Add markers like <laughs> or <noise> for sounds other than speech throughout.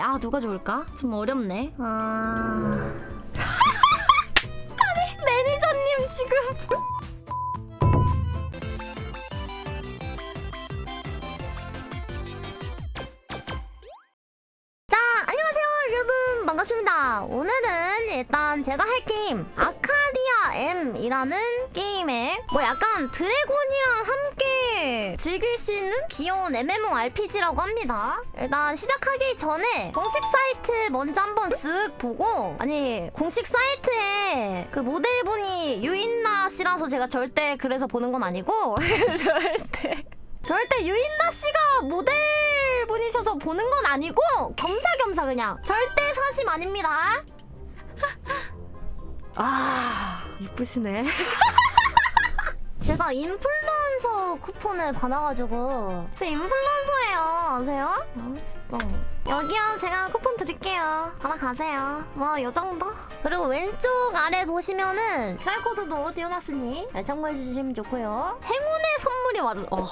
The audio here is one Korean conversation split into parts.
아 누가 좋을까? 좀 어렵네. 아. <laughs> 아니 매니저님 지금. 자, 안녕하세요, 여러분. 반갑습니다. 오늘은 일단 제가 할 게임, 아카디아 M이라는 게임에 뭐 약간 드래곤이랑 함께 즐길 수 있는 귀여운 MMORPG라고 합니다. 일단 시작하기 전에 공식 사이트 먼저 한번 쓱 보고, 아니, 공식 사이트에 그 모델분이 유인나 씨라서 제가 절대 그래서 보는 건 아니고, <laughs> 절대. 절대 유인나 씨가 모델 분이셔서 보는 건 아니고 겸사겸사 그냥 절대 사심 아닙니다. <laughs> 아 이쁘시네. <laughs> 제가 인플루언서 쿠폰을 받아가지고 제 인플루언서예요. 아세요? 아 진짜. 여기요. 제가 쿠폰 드릴게요. 하나 가세요. 뭐 요 정도? 그리고 왼쪽 아래 보시면은 QR코드도 띄워놨으니 잘 참고해주시면 좋고요. 행운의 선물이 와르. 어.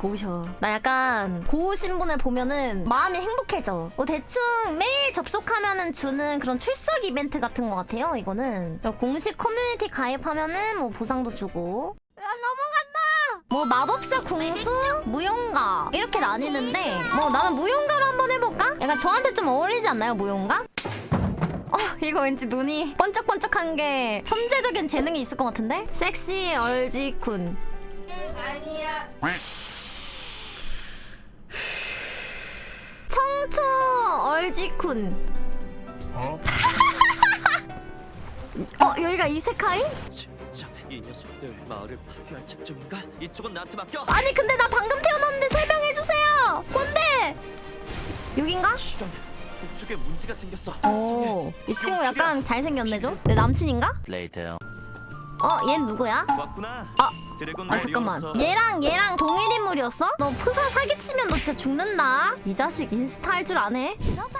고우셔. 나 약간 고우신 분을 보면은 마음이 행복해져. 뭐 대충 매일 접속하면은 주는 그런 출석 이벤트 같은 것 같아요. 이거는 공식 커뮤니티 가입하면은 뭐 보상도 주고. 야 넘어간다. 뭐 마법사 궁수, 무용가 이렇게 나뉘는데 뭐 나는 무용가로 한번 해볼까? 약간 저한테 좀 어울리지 않나요 무용가? 어 이거 왠지 눈이 번쩍번쩍한 게 천재적인 재능이 있을 것 같은데? 섹시 얼지군. 청초 얼지쿤. 어? 어 여기가 이세카이? 진짜 이 녀석들 마을을 파괴할 작정인가? 이쪽은 나한테 맡겨. 아니 근데 나 방금 태어났는데 설명해 주세요. 뭔데? 여긴가? 이런 북쪽에 문제가 생겼어. 오, 이 친구 약간 잘생겼네 좀. 내 남친인가? 레이터 어, 얜 누구야? 왔구나. 아, 드래곤 아 잠깐만. 얘랑 얘랑 동일 인물이었어? 너 프사 사기치면 너 진짜 죽는다. 이 자식 인스타 할 줄 아네. 들어봐.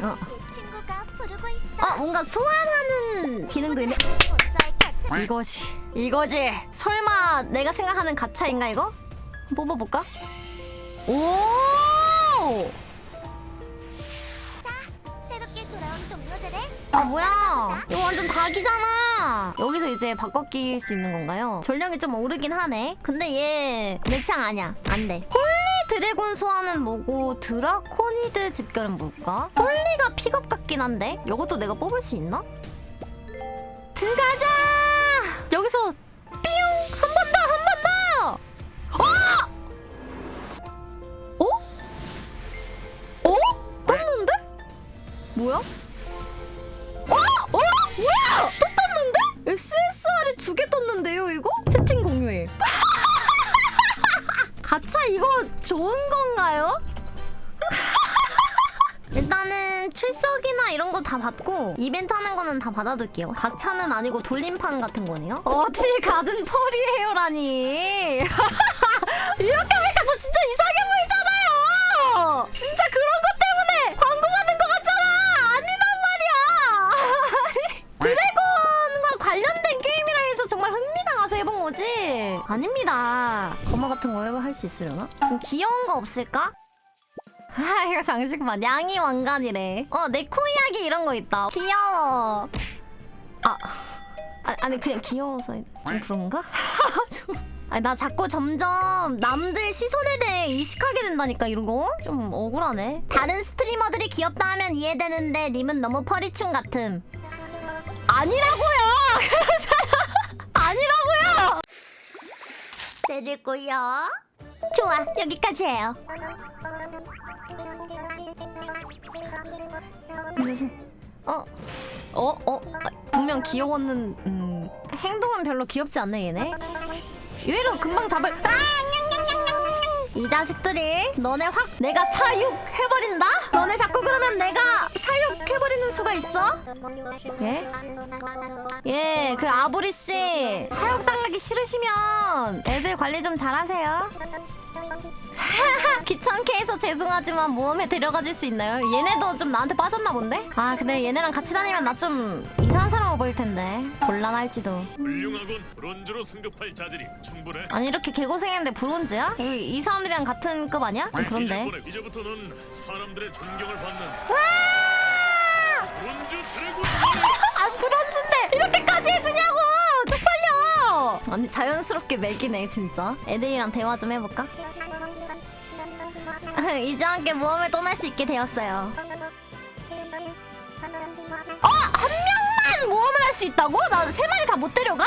어, 내 친구가 부르고 있어. 어 뭔가 소환하는 기능도 있네. 먼저 곁을 이거지. 이거지. 설마 내가 생각하는 가차인가 이거? 뽑아볼까? 오! 새롭게 돌아온 동료들의 아 뭐야? 이거 완전 닭이잖아. 여기서 이제 바꿔 끼일 수 있는 건가요? 전력이 좀 오르긴 하네. 근데 얘 내 창 아니야. 안 돼. 홀리 드래곤 소환은 뭐고 드라코니드 집결은 뭘까? 홀리가 픽업 같긴 한데 이것도 내가 뽑을 수 있나? 들어가자. 여기서 뿅! 한번 더, 한 번 더. 어? 어? 어? 떴는데? 뭐야? 어? 어? 뭐야? 또 떴는데? SSR이 두 개 떴는데요, 이거? 채팅 공유해. <laughs> 이거 좋은 건가요? <laughs> 일단은 출석이나 이런 거 다 받고 이벤트 하는 거는 다 받아둘게요. 가차는 아니고 돌림판 같은 거네요. 어딜 가든 펄이 헤어라니. <laughs> 이렇게 하니까 저 진짜 이상 아닙니다. 거머 같은 거할수 있으려나? 좀 귀여운 거 없을까? <laughs> 아 이거 장식만. 양이 왕관이래. 어 네코 이야기 이런 거 있다. 귀여워. 아 아, 아니 그냥 귀여워서 좀 그런가? <laughs> 좀. 아니 나 자꾸 점점 남들 시선에 대해 의식하게 된다니까 이런 거? 좀 억울하네. 다른 스트리머들이 귀엽다 하면 이해되는데 님은 너무 펄이충 같음. 아니라고요! <laughs> 아니라고요 때리고요 좋아 여기까지예요 무슨 어? 어? 어? 아, 분명 귀여웠는 음 행동은 별로 귀엽지 않네 얘네 의외로 금방 잡을 아! 냥냥냥냥냥냥 이 자식들이 너네 확 내가 사육 해버린다? 너네 자꾸 그러면 내가 사육 해버리는 수가 있어? 예? 예, 그 아브리씨 사육 당하기 싫으시면 애들 관리 좀 잘하세요 <laughs> 귀찮게 해서 죄송하지만 모험에 데려가 줄 수 있나요? 얘네도 좀 나한테 빠졌나 본데? 아 근데 얘네랑 같이 다니면 나 좀 이상한 사람 보일 텐데 곤란할지도. 훌륭하군. 브론즈로 승급할 자질이 충분해. 아니 이렇게 개고생했는데 브론즈야? 이, 이 사람들이랑 같은 급 아니야? 좀 그런데. 이제부터- 이제부터 넌 사람들의 존경을 받는 브론즈 드래곤. <laughs> 아 브론즈인데 이렇게까지 해주냐고! 쪽팔려! 아니 자연스럽게 맥이네 진짜. 애들이랑 대화 좀 해볼까? <laughs> 이제 함께 모험을 떠날 수 있게 되었어요. 어! 한 명만 모험을 할 수 있다고? 나 세 마리 다 못 데려가?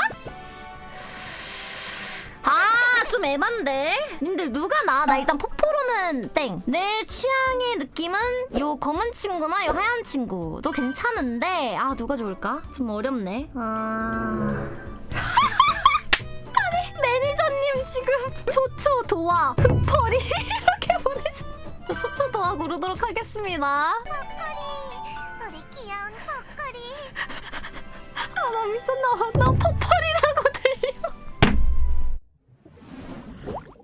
아, 좀 애만데? 님들 누가 나? 나 일단 포포로는 땡. 내 취향의 느낌은 요 검은 친구나 요 하얀 친구도 괜찮은데 아 누가 좋을까? 좀 어렵네. 아... <laughs> 아니 매니저님 지금 초초 도화 흑펄이 <laughs> 이렇게 보내줘. 저 고르도록 하겠습니다. 턱걸이. 우리 귀여운 턱걸이. 아 나 미쳤나 나 퍼펄이라고 들려.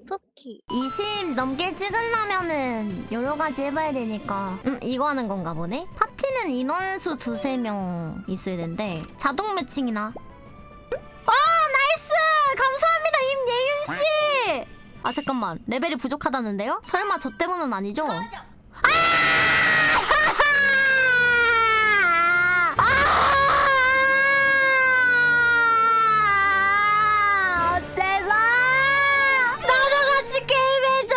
포키. 20 넘게 찍으려면은 여러 가지 해봐야 되니까. 음 이거 하는 건가 보네? 파티는 인원수 두세 명 있어야 된대. 자동 매칭이나. 아 나이스! 감사합니다 임예윤 씨아 잠깐만. 레벨이 부족하다는데요? 설마 저 때문은 아니죠? 아! 어째서 나도 같이 게임해줘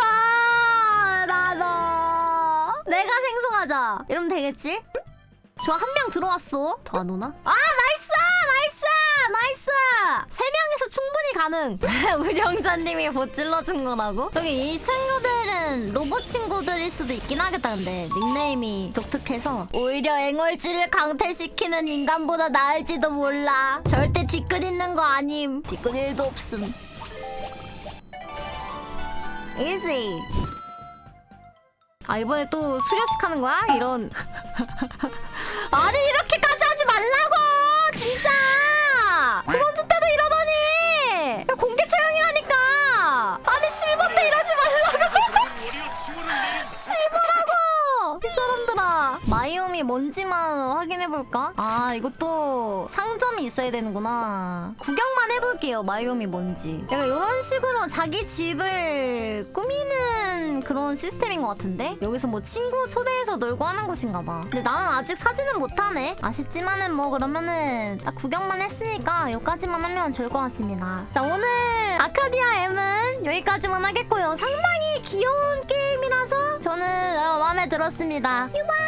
나도 내가 생성하자 이러면 되겠지? 좋아 한 명 들어왔어 더 안 오나? 아 나이스 나이스 나이스 세 충분히 가능. 우령자님이 못 찔러준 거라고? 저기 이 친구들은 로봇 친구들일 수도 있긴 하겠다 근데. 닉네임이 독특해서. 오히려 앵얼지를 강퇴시키는 인간보다 나을지도 몰라. 절대 뒤끝 있는 거 아님. 뒤끝 1도 없음. Easy. 아 이번에 또 수료식 하는 거야? 이런. <laughs> 아니 이렇게 실버라고! 이 사람들아 마이옴이 뭔지만 확인해볼까? 아 이것도 상점이 있어야 되는구나. 구경만 해볼게요 마이옴이 뭔지. 약간 이런 식으로 자기 집을 꾸미는 그런 시스템인 것 같은데? 여기서 뭐 친구 초대해서 놀고 하는 곳인가 봐. 근데 나는 아직 사진은 못하네. 아쉽지만은 뭐 그러면은 딱 구경만 했으니까 여기까지만 하면 좋을 것 같습니다. 자 오늘 아카디아 M은 여기까지만 하겠고요. 상당히 귀여운 게임이라서 들었습니다. 유바